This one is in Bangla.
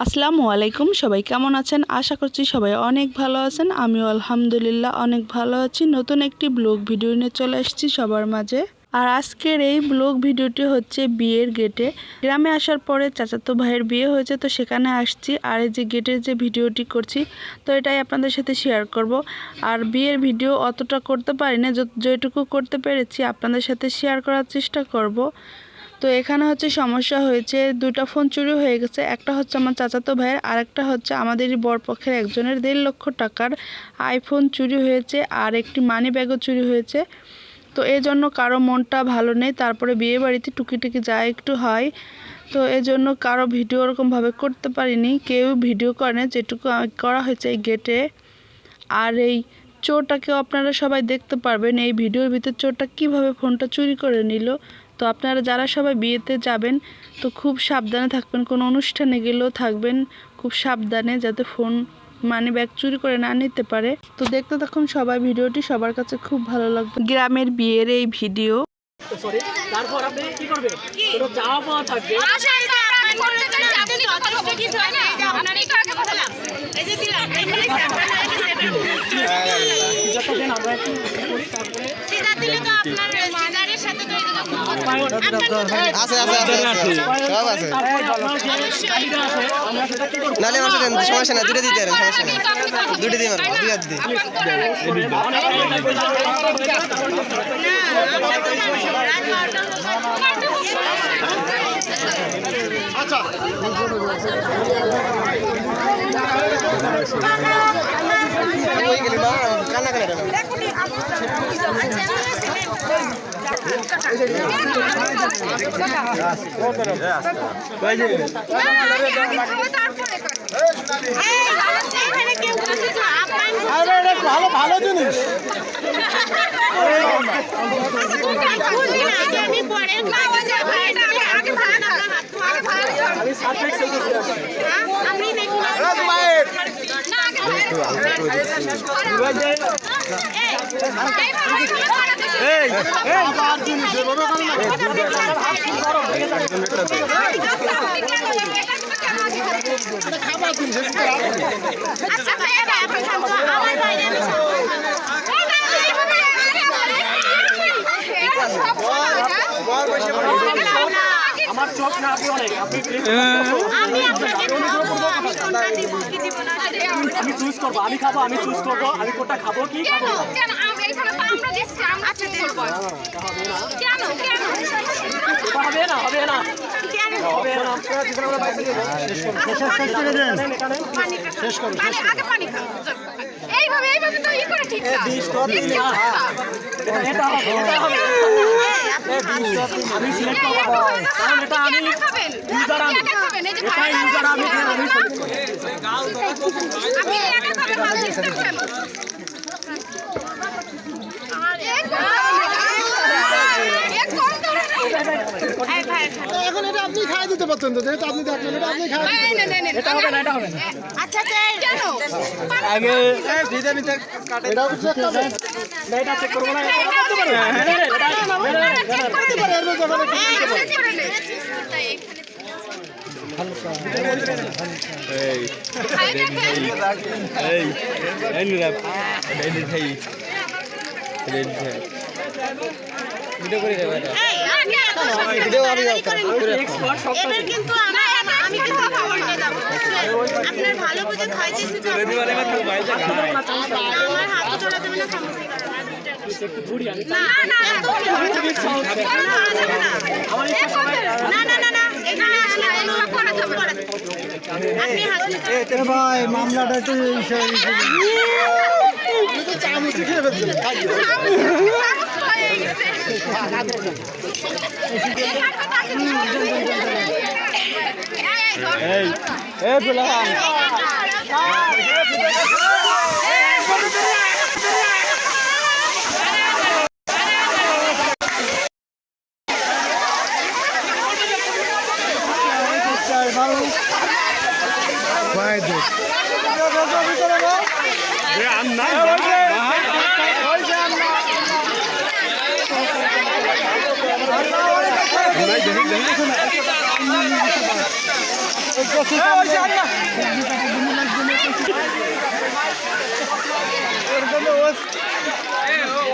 আসসালামু আলাইকুম, সবাই কেমন আছেন? আশা করছি সবাই অনেক ভালো আছেন। আমিও আলহামদুলিল্লাহ অনেক ভালো আছি। নতুন একটি ব্লগ ভিডিও নিয়ে চলে এসেছি সবার মাঝে। আর আজকের এই ব্লগ ভিডিওটি হচ্ছে বিয়ের গেটে। গ্রামে আসার পরে চাচাতো ভাইয়ের বিয়ে হয়েছে, তো সেখানে আসছি। আর এই যে গেটের যে ভিডিওটি করছি, তো এটাই আপনাদের সাথে শেয়ার করব। আর বিয়ের ভিডিও অতটা করতে পারি না যত- যেটুকু করতে পেরেছি আপনাদের সাথে শেয়ার করার চেষ্টা করব। তো এখানে হচ্ছে সমস্যা হয়েছে, দুটো ফোন চুরি হয়ে গেছে, একটা হচ্ছে আমার চাচাতো ভাইয়ের আর একটা হচ্ছে আমাদেরই বরপক্ষের একজনের। দেড় লক্ষ টাকার আইফোন চুরি হয়েছে আর একটি মানি ব্যাগও চুরি হয়েছে। তো এই জন্য কারও মনটা ভালো নেই, তারপরে বিয়ে বাড়িতে টুকিটুকি যা একটু হয়। তো এই জন্য কারও ভিডিও ওরকমভাবে করতে পারিনি, কেউ ভিডিও করে যেটুকু করা হয়েছে এই গেটে আর এই চোরটাকেও আপনারা সবাই দেখতে পারবেন, এই ভিডিওর ভিতর চোরটা কীভাবে ফোনটা চুরি করে নিল। তো আপনারা যারা সবাই বিয়েতে যাবেন তো খুব সাবধানে থাকবেন। কোনো অনুষ্ঠানে গেলেও থাকবেন খুব সাবধানে যাতে ফোন মানি ব্যাগ চুরি করে না নিতে পারে। তো দেখতে থাকুন সবাই ভিডিওটি সবার কাছে খুব ভালো লাগবে। গ্রামের বিয়ের এই ভিডিও। তারপর আপনি কি করবেন? চাওয়া পাওয়া থাকবে? আমরা আছে আছে আছে সব আছে আমরা নালে মাসে দেন সমস্যা নাই দুটো দিতে পারেন সমস্যা নাই দুটো দিই মারবো দুই হাত দিই ওই কান্না কান্না রে ভালো ভালো জিনিস আমি খাবার আমার আমার চোখ না আপনি অনেক। আপনি please আমি আপনাকে খাব আমি কোনটা দিব কি দিব না সেটা আমরা- আমি চুজ করব। আমি খাব আমি চুজ করব। আমি কোনটা খাব কি খাব? কেন? আমরা এখানে তো আমরা দিচ্ছি আমরা আচ্ছা কেন? কেন? হবে না হবে না। এইভাবে এইভাবে তো ই করে ঠিক এটা হবে এটা হবে। আমি সিলেক্ট করব এটা আমি খাবেন। আমি। একা খাবেন। এই যে এটা ভাই আমি আমি select করব। আপনি একা খাবেন ভালো দিচ্ছেন কেন এক কম ধরে এই ভাই এখন এটা আপনি খাই দিতে পারতেন তো যেহেতু আপনি দেখলেন এটা আপনি খাই এই না না না এটা হবে না এটা হবে না আচ্ছা কেন আগে এটা হচ্ছে একটা না, এটা চেক করব না এটা করতে পারবে না। না, না, না, এটা- না, না, না, না, না। করতে পারে এর মধ্যে যখন একটু ভিডিও আমি Expert সব কিন্তু আমরা আমি কিন্তু খবর নিয়ে যাব আপনার ভালো বুঝে খাইতেছি তো আমার হাত ধরে দেবেন না সমস্যা না না না না না না এখানে আসলে এগুলো করা যাবে না। আপনি হাত দিতে ভাই মামলাটা হয়ে গেছে। এই, এই, ধর। ভাই দেখ